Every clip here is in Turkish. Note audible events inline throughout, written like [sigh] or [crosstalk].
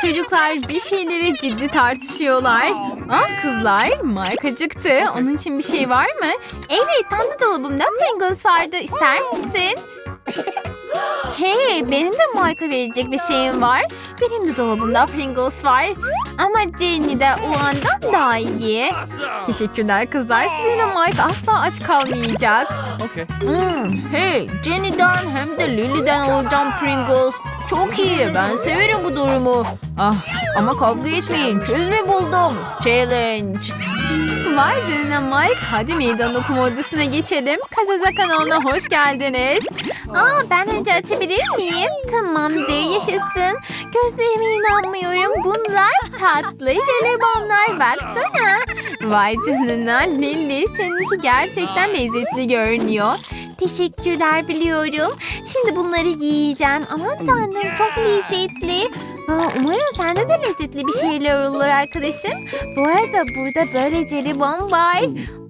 Çocuklar bir şeyleri ciddi tartışıyorlar. Aa kızlar Mike acıktı. Onun için bir şey var mı? Evet tam da dolabımda Pringles vardı. İster misin? Hey benim de Mike'a verecek bir şeyim var. Benim de dolabımda Pringles var. Ama Jenny'de olandan daha iyi. Teşekkürler kızlar. Sizinle Mike asla aç kalmayacak. Okay. Hmm, hey Jenny'den hem de Lily'den alacağım Pringles. Çok iyi ben severim bu durumu. Ah ama kavga etmeyin çözümü buldum. Challenge. Vay canına Mike hadi meydan okuma odasına geçelim. Kazaza kanalına hoş geldiniz. Aa ben önce açabilir miyim? Tamamdır yaşasın. Gözlerime inanmıyorum. Bunlar tatlı jelibonlar baksana. Vay canına Lily seninki gerçekten lezzetli görünüyor. Teşekkürler biliyorum. Şimdi bunları yiyeceğim. Aman tanrım çok lezzetli. Aa, umarım sende de lezzetli bir şeyler olur arkadaşım. Bu arada burada böyle jelibon var.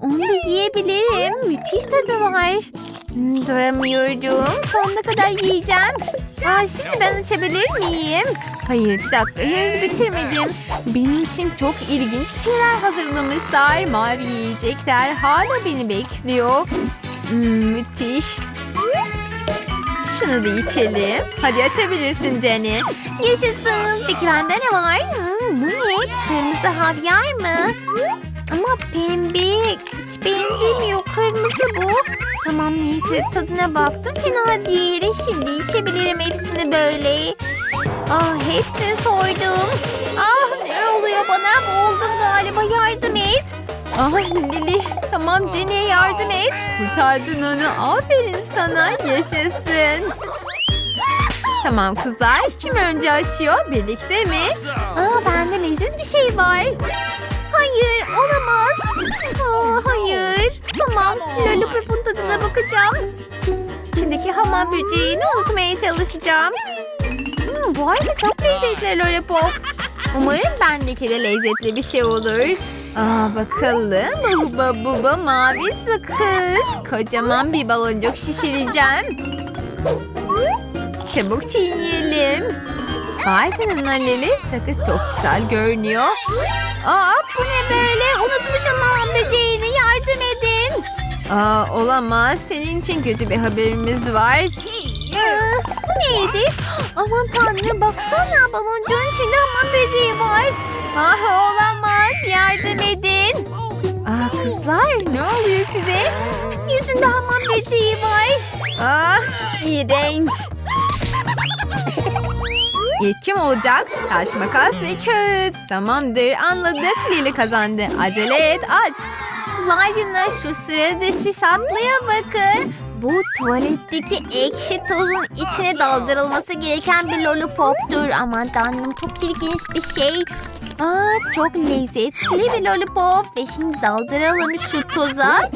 Onu da yiyebilirim. Müthiş tadı var. Hmm, duramıyorum. Sonuna kadar yiyeceğim. Aa, şimdi ben açabilir miyim? Hayır bir dakika henüz bitirmedim. Benim için çok ilginç bir şeyler hazırlamışlar. Mavi yiyecekler hala beni bekliyor. Hmm, müthiş. Şunu da içelim. Hadi açabilirsin Jenny. Yaşasın. Peki bende ne var? Hmm, bu ne? Kırmızı havyar mı? Ama pembe. Hiç benzemiyor. Kırmızı bu. Tamam neyse tadına baktım. Fena değil. Şimdi içebilirim hepsini böyle. Ah hepsini soydum. Ah ne oluyor bana? Boğuldum galiba. Yardım et. Ah Lili tamam Jenny'e yardım et. Kurtardın onu. Aferin sana. Yaşasın. Tamam kızlar. Kim önce açıyor? Birlikte mi? Aa bende leziz bir şey var. Hayır olamaz. Aa, hayır. Tamam lollipopun tadına bakacağım. İçindeki hamam böceğini unutmaya çalışacağım. Hmm, bu arada çok lezzetli lollipop. Umarım bendeki de lezzetli bir şey olur. Aa bakalım. Buba buba mavi sakız. Kocaman bir baloncuk şişireceğim. Çabuk çiğneyelim. Vay canına Lili sakız çok güzel görünüyor. Aa bu ne böyle? Unutmuşum hamam böceğini yardım edin. Aa olamaz. Senin için kötü bir haberimiz var. Aa, bu neydi? Aman tanrım baksana baloncuğun içinde hamam böceği var. Ah olamaz yardım edin. Aa kızlar ne oluyor size? Yüzünde hamam böceği var. Ah iğrenç. İlk kim olacak? Taş, makas ve kağıt. Tamamdır anladık. Lili kazandı. Acele et aç. Canına şu sıra dışı şaplıya bakın. Bu tuvaletteki ekşi tozun içine daldırılması gereken bir lollipoptur. Aman tanrım çok ilginç bir şey. Aa, çok lezzetli bir lollipop. Ve şimdi daldıralım şu toza.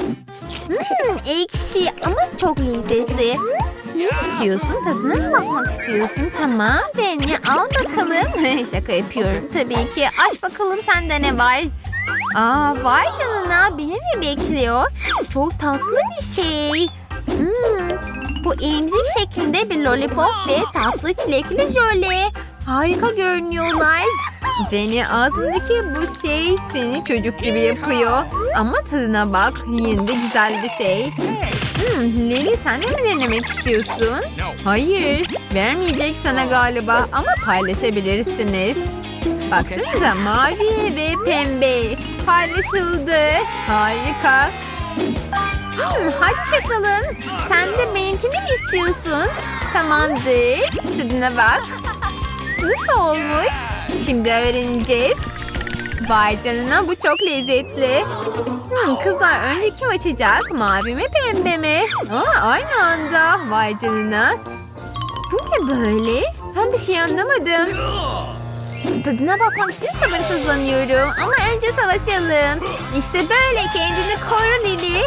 Hmm, ekşi ama çok lezzetli. Ne istiyorsun? Tadına mı bakmak istiyorsun? Tamam Jenny al bakalım. [laughs] Şaka yapıyorum tabii ki. Aç bakalım sende ne var? Aa vay canına beni mi bekliyor? Çok tatlı bir şey. Hmm, bu emzik şeklinde bir lollipop ve tatlı çilekli jöle. Harika görünüyorlar. Jenny ağzındaki bu şey seni çocuk gibi yapıyor. Ama tadına bak yine de güzel bir şey. Hmm, Lily sen de mi denemek istiyorsun? Hayır, vermeyecek sana galiba ama paylaşabilirsiniz. Baksanıza mavi ve pembe paylaşıldı. Harika. Hmm, hadi çakalım. Sen de benimkini mi istiyorsun? Tamamdır. Tadına bak. Nasıl olmuş? Şimdi öğreneceğiz. Vay canına bu çok lezzetli. Hmm, kızlar önce kim açacak? Mavi mi pembe mi? Aa, aynı anda. Vay canına. Bu ne böyle? Ben bir şey anlamadım. Tadına bakmak için sabırsızlanıyorum. Ama önce savaşalım. İşte böyle kendini koru Lili.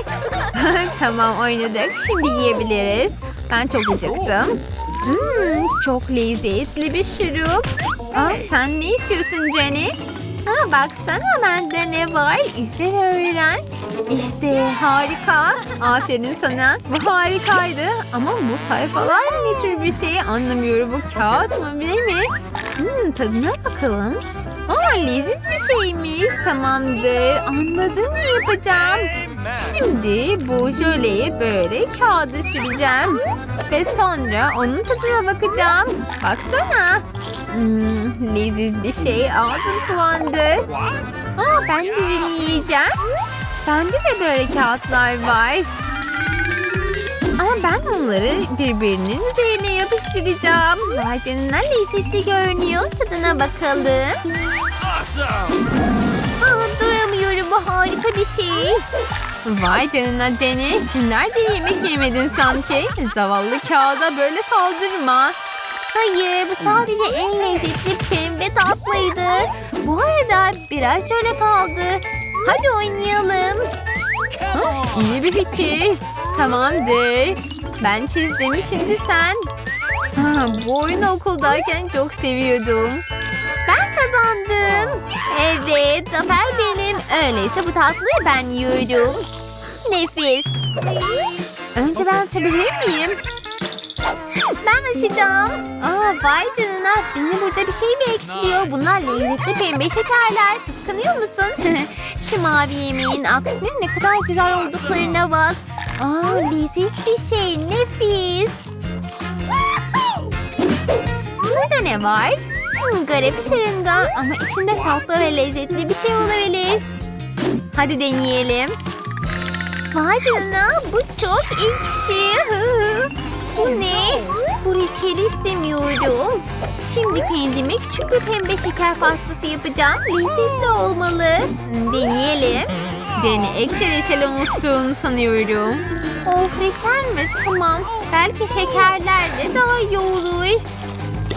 [laughs] tamam oynadık. Şimdi yiyebiliriz. Ben çok acıktım. Hmm, çok lezzetli bir şurup. Aa, sen ne istiyorsun Jenny? Ha, baksana bende ne var? İzle ve öğren. İşte harika. Aferin sana. Bu harikaydı. Ama bu sayfalar ne tür bir şey anlamıyorum. Bu kağıt mı değil mi? Hmm, tadına bakalım. Aa, leziz bir şeymiş. Tamamdır. Anladım ne yapacağım. Şimdi bu jöleyi böyle kağıda süreceğim. Ve sonra onun tadına bakacağım. Baksana. Hmm, leziz bir şey. Ağzım sulandı. Aa, ben de deneyeceğim. Bende de böyle kağıtlar var. Ama ben onları birbirinin üzerine yapıştıracağım. Canına lezzetli görünüyor. Tadına bakalım. Aa, duramıyorum bu harika bir şey. Vay canına Jenny. Günlerdir yemek yemedin sanki. Zavallı kağıda böyle saldırma. Hayır bu sadece en lezzetli pembe tatlıydı. Bu arada biraz şöyle kaldı. Hadi oynayalım. Ah, iyi bir fikir. Tamamdır. Ben çizdim şimdi sen. Ha, bu oyunu okuldayken çok seviyordum. Ben kazandım. Evet zafer benim. Öyleyse bu tatlıyı ben yiyorum. Nefis. Önce ben açabilir miyim? Ben açacağım. Aa, vay canına. Beni burada bir şey bekliyor. Bunlar lezzetli pembe şekerler. Kıskanıyor musun? [laughs] Şu mavi yemeğin aksine ne kadar güzel olduklarına bak. Aa, leziz bir şey. Nefis. Burada ne var? Hmm, garip şırınga ama içinde tatlı ve lezzetli bir şey olabilir. Hadi deneyelim. Vay canına bu çok ekşi. [laughs] bu ne? Bu reçeli istemiyorum. Şimdi kendime küçük bir pembe şeker pastası yapacağım. Lezzetli olmalı. Hmm, Deneyelim. Jenny ekşi reçeli unuttuğunu sanıyorum. Of reçel mi? Tamam. Belki şekerlerle daha iyi olur.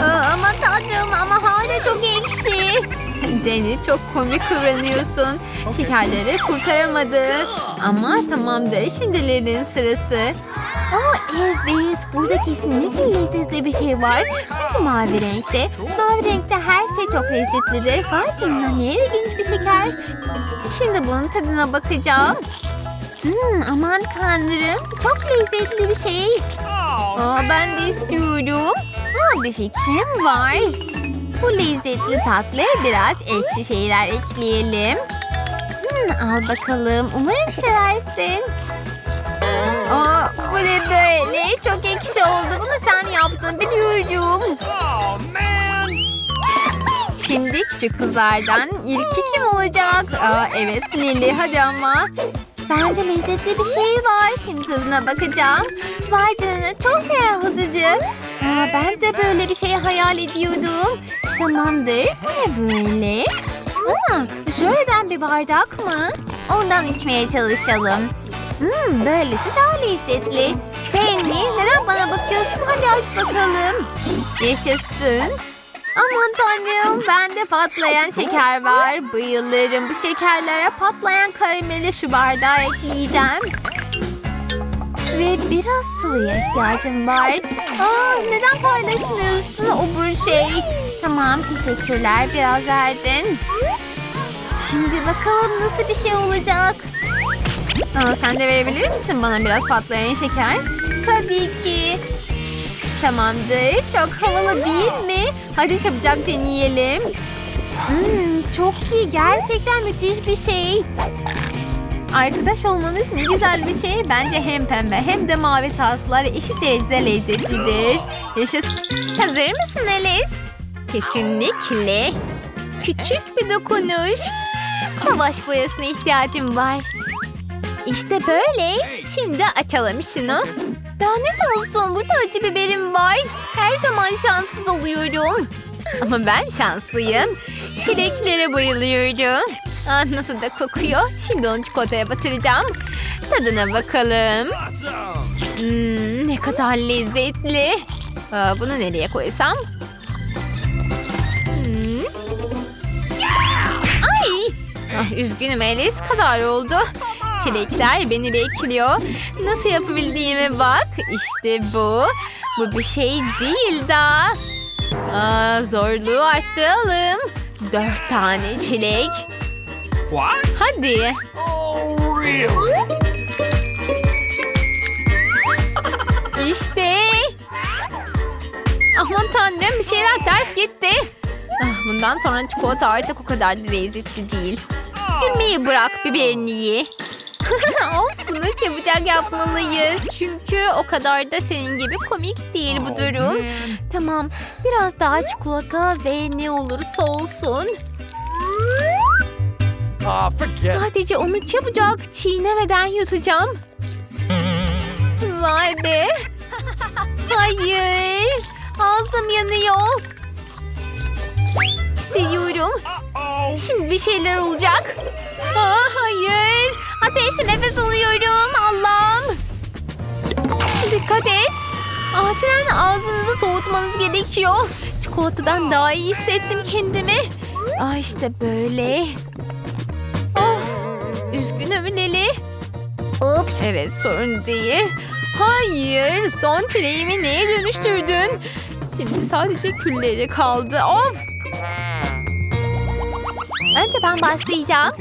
Aa, ama tanrım ama hala çok ekşi. Jenny çok komik kıvranıyorsun. Şekerleri kurtaramadı. Ama tamamdır şimdilerin sırası. Aa evet burada kesinlikle lezzetli bir şey var. Çünkü mavi renkte. Mavi renkte her şey çok lezzetlidir. Canına ne ilginç bir şeker. Şimdi bunun tadına bakacağım. Hmm, aman tanrım çok lezzetli bir şey. Aa, ben de istiyorum. Aa, bir fikrim var. Bu lezzetli tatlıya biraz ekşi şeyler ekleyelim. Hmm, al bakalım. Umarım seversin. Aa, bu ne böyle? Çok ekşi oldu. Bunu sen yaptın biliyorum. Oh! Şimdi küçük kızlardan ilki kim olacak? Aa, evet Lili hadi ama. Bende lezzetli bir şey var. Şimdi tadına bakacağım. Vay canına çok ferahlatıcı. Aa, ben de böyle bir şey hayal ediyordum. Tamamdır. Bu ne böyle? Aa, şöyleden bir bardak mı? Ondan içmeye çalışalım. Hmm, böylesi daha lezzetli. Jenny neden bana bakıyorsun? Hadi aç bakalım. Yaşasın. Aman tanrım bende patlayan şeker var. Bayılırım. Bu şekerlere patlayan karameli şu bardağa ekleyeceğim. Ve biraz sıvıya ihtiyacım var. Aa, neden paylaşmıyorsun o bu şey? Tamam teşekkürler biraz verdin. Şimdi bakalım nasıl bir şey olacak. Aa, sen de verebilir misin bana biraz patlayan şeker? Tabii ki. Tamamdır. Çok havalı değil mi? Hadi çabucak deneyelim. Hmm, çok iyi. Gerçekten müthiş bir şey. Arkadaş olmanız ne güzel bir şey. Bence hem pembe hem de mavi tatlılar eşit derecede lezzetlidir. Yaşasın. Hazır mısın Alice? Kesinlikle. Küçük bir dokunuş. Savaş boyasına ihtiyacım var. İşte böyle. Şimdi açalım şunu. Lanet olsun burada acı biberim var. Her zaman şanssız oluyorum. Ama ben şanslıyım. Çileklere bayılıyorum. Ah, nasıl da kokuyor. Şimdi onu çikolataya batıracağım. Tadına bakalım. Hmm, ne kadar lezzetli. Aa, bunu nereye koysam? Hmm. Ay! Ah, üzgünüm Alice. Kazar oldu. Çilekler beni bekliyor. Nasıl yapabildiğime bak. İşte bu. Bu bir şey değil daha. Aa, zorluğu arttıralım. Dört tane çilek. What? Hadi. Oh, really? İşte. Aman tanrım bir şeyler ters gitti. Ah, bundan sonra çikolata artık o kadar da lezzetli değil. Gülmeyi bırak biberini ye. [laughs] of bunu çabucak yapmalıyız. Çünkü o kadar da senin gibi komik değil bu durum. Tamam biraz daha çikolata ve ne olursa olsun. Ah, forget. Sadece onu çabucak çiğnemeden yutacağım. Vay be. Hayır. Ağzım yanıyor. Hissediyorum. Şimdi bir şeyler olacak. Aa, hayır. Ateşte nefes alıyorum. Allah'ım. Dikkat et. Acilen ağzınızı soğutmanız gerekiyor. Çikolatadan daha iyi hissettim kendimi. Aa işte böyle. Of. Üzgünüm Leli. Ups. Evet sorun değil. Hayır. Son çileğimi neye dönüştürdün? Şimdi sadece külleri kaldı. Of. Önce ben başlayacağım.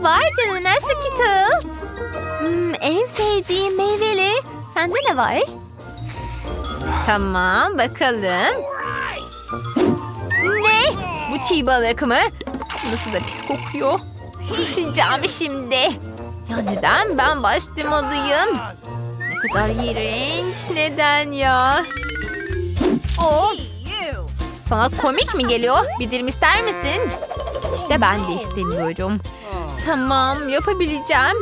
Vay canına Skittles. Hmm, en sevdiğim meyveli. Sende ne var? Tamam bakalım. Ne? Bu çiğ balık mı? Nasıl da pis kokuyor. Kusacağım şimdi. Ya neden ben başlamalıyım? Ne kadar iğrenç. Neden ya? Of. Sana komik mi geliyor? Bir dilim ister misin? İşte ben de istemiyorum. Tamam yapabileceğim.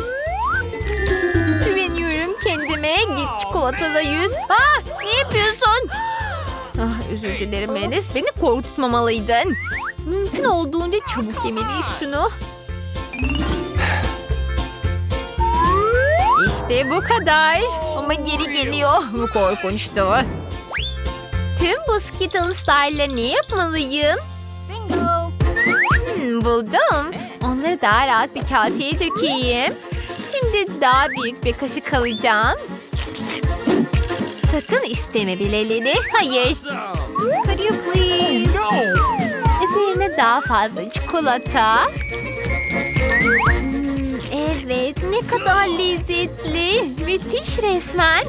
Güveniyorum kendime. Git çikolatada yüz. Ha, ne yapıyorsun? Ah, özür dilerim Melis. Beni korkutmamalıydın. Mümkün olduğunca çabuk yemeliyiz şunu. İşte bu kadar. Ama geri geliyor. Bu korkunçtu. Tüm bu Skittles'larla ne yapmalıyım? Buldum. Onları daha rahat bir kaseye dökeyim. Şimdi daha büyük bir kaşık alacağım. Sakın isteme bileleni. Hayır. Could you please? No. Üzerine daha fazla çikolata. Hmm, evet ne kadar lezzetli. Müthiş resmen.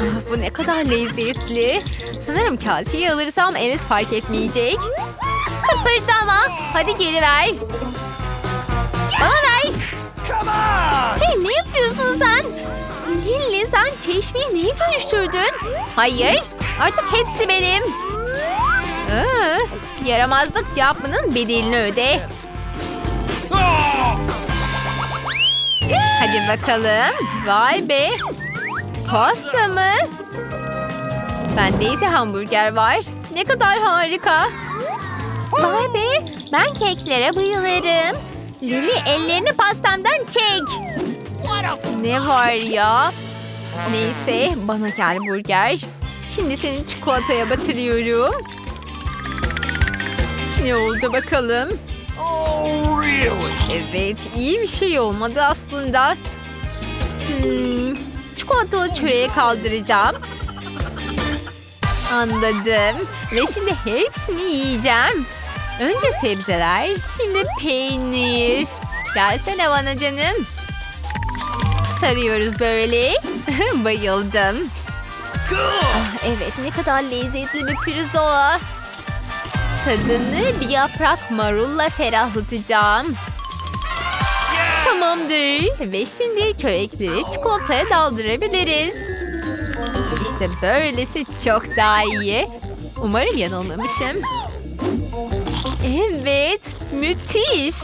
Ah, bu ne kadar lezzetli. Sanırım kaseyi alırsam Enes fark etmeyecek. Kıpırdama. Hadi geri ver. Bana ver. Hey ne yapıyorsun sen? Lilli sen çeşmeyi neye dönüştürdün? Hayır artık hepsi benim. Aa, yaramazlık yapmanın bedelini öde. Oh. Hadi bakalım. Vay be. Pasta mı? Bende ise hamburger var. Ne kadar harika. Vay be. Ben keklere bayılırım. Lili ellerini pastamdan çek. Ne var ya? Neyse bana gel burger. Şimdi seni çikolataya batırıyorum. Ne oldu bakalım? Oh, really? Evet, iyi bir şey olmadı aslında. Hmm, çikolatalı çöreğe kaldıracağım. Anladım. Ve şimdi hepsini yiyeceğim. Önce sebzeler, şimdi peynir. Versene bana canım. Sarıyoruz böyle. [laughs] Bayıldım. Ah, evet, ne kadar lezzetli bir pirzola. Tadını bir yaprak marulla ferahlatacağım. Tamamdır. Ve şimdi çörekleri çikolataya daldırabiliriz. İşte böylesi çok daha iyi. Umarım yanılmamışım. Evet, müthiş.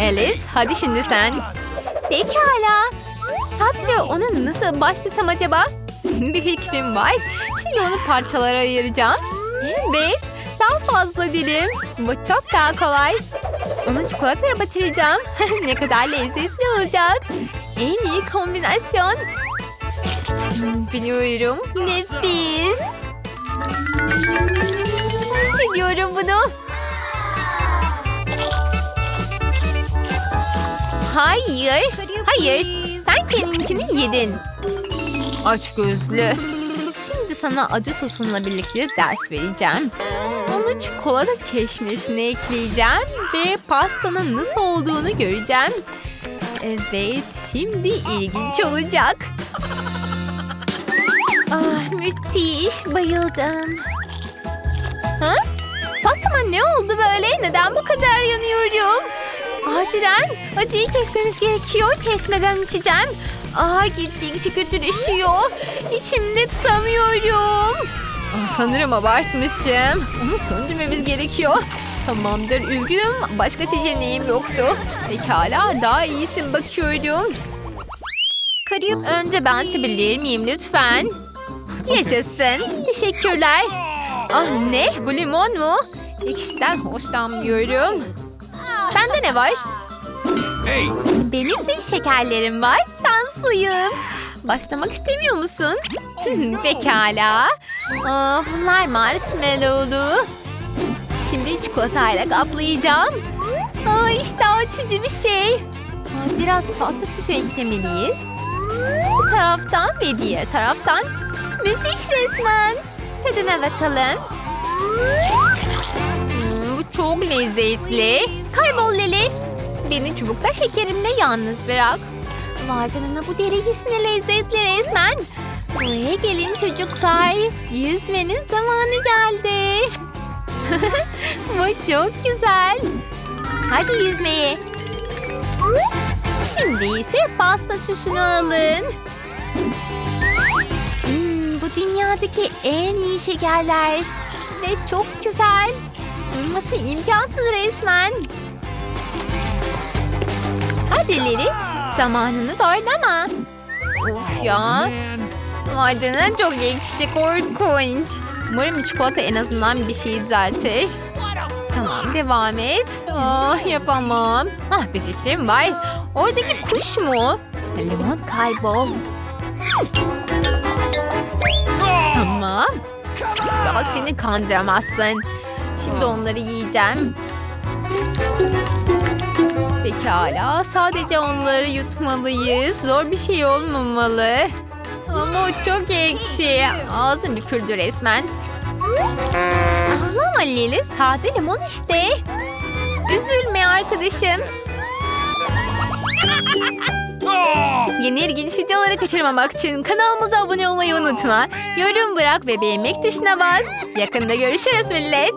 Alice, hadi şimdi sen. Pekala. Sadece onu nasıl başlasam acaba? [laughs] Bir fikrim var. Şimdi onu parçalara ayıracağım. Evet, daha fazla dilim. Bu çok daha kolay. Onu çikolataya batıracağım. [laughs] ne kadar lezzetli olacak. En iyi kombinasyon. Biliyorum. Nefis. Hissediyorum bunu. Hayır. Hayır. Sen kendininkini yedin. Aç gözlü. Sana acı sosunla birlikte ders vereceğim. Onu çikolata çeşmesine ekleyeceğim ve pastanın nasıl olduğunu göreceğim. Evet, şimdi ilginç olacak. [laughs] Ah, müthiş, bayıldım. Ha? Pastama ne oldu böyle? Neden bu kadar yanıyorum? Acilen acıyı kesmemiz gerekiyor. Çeşmeden içeceğim. Aa gittikçe kötüleşiyor. İçimde tutamıyorum. Aa, sanırım abartmışım. Onu söndürmemiz gerekiyor. Tamamdır üzgünüm. Başka seçeneğim yoktu. Pekala daha iyisin bakıyorum. You Önce ben açabilir miyim lütfen? Yaşasın. Teşekkürler. Ah ne? Bu limon mu? İkisinden hoşlanmıyorum. Sende ne var? Hey, Benim de şekerlerim var. Şanslıyım. Başlamak istemiyor musun? Pekala. Aa, bunlar marshmallowlu. Şimdi çikolatayla kaplayacağım. Aa, işte açıcı bir şey. Aa, biraz pasta süsü eklemeliyiz. Bu taraftan ve diğer taraftan. Müthiş resmen. Tadına bakalım. Hmm, bu çok lezzetli. Kaybol Leli. Beni çubukta şekerimle yalnız bırak. Vay canına bu derecesine lezzetli resmen. Buraya gelin çocuklar. Yüzmenin zamanı geldi. [laughs] bu çok güzel. Hadi yüzmeye. Şimdi ise pasta süsünü alın. Hmm, bu dünyadaki en iyi şekerler. Ve çok güzel. Olması imkansız resmen. Hadi Lili. Zamanını zorlama. Uf ya. Vay çok ekşi korkunç. Umarım çikolata en azından bir şey düzeltir. Tamam devam et. Ah yapamam. Ah bir fikrim var. Oradaki kuş mu? Limon kaybol. Tamam. Ya seni kandıramazsın. Şimdi onları yiyeceğim. Pekala. Sadece onları yutmalıyız. Zor bir şey olmamalı. Ama o çok ekşi. Ağzım büküldü resmen. Ağlama Lili. Sade limon işte. Üzülme arkadaşım. [laughs] Yeni ilginç videoları kaçırmamak için kanalımıza abone olmayı unutma. Yorum bırak ve beğenmek tuşuna bas. Yakında görüşürüz millet.